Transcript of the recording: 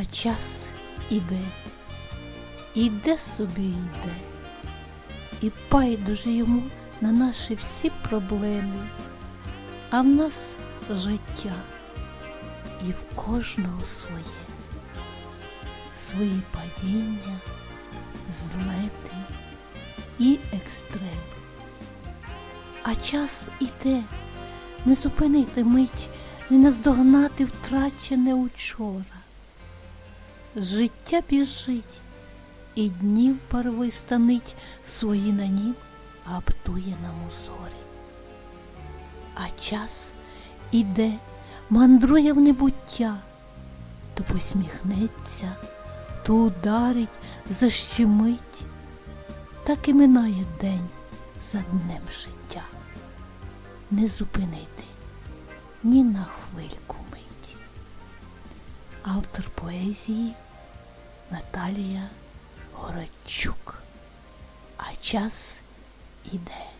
А час іде, іде собі йде, і байдуже йому на наші всі проблеми, а в нас життя, і в кожного своє, свої падіння, злети і екстреми. А час іде, не зупинити мить, не наздогнати втрачене учора. Життя біжить, і днів парви станить свої на нім, гаптує на музорі. А час іде, мандрує в небуття, то посміхнеться, то ударить, защемить, так і минає день за днем життя. Не зупинити ні на хвильку мить. Автор поезії Наталія Городчук. А час іде.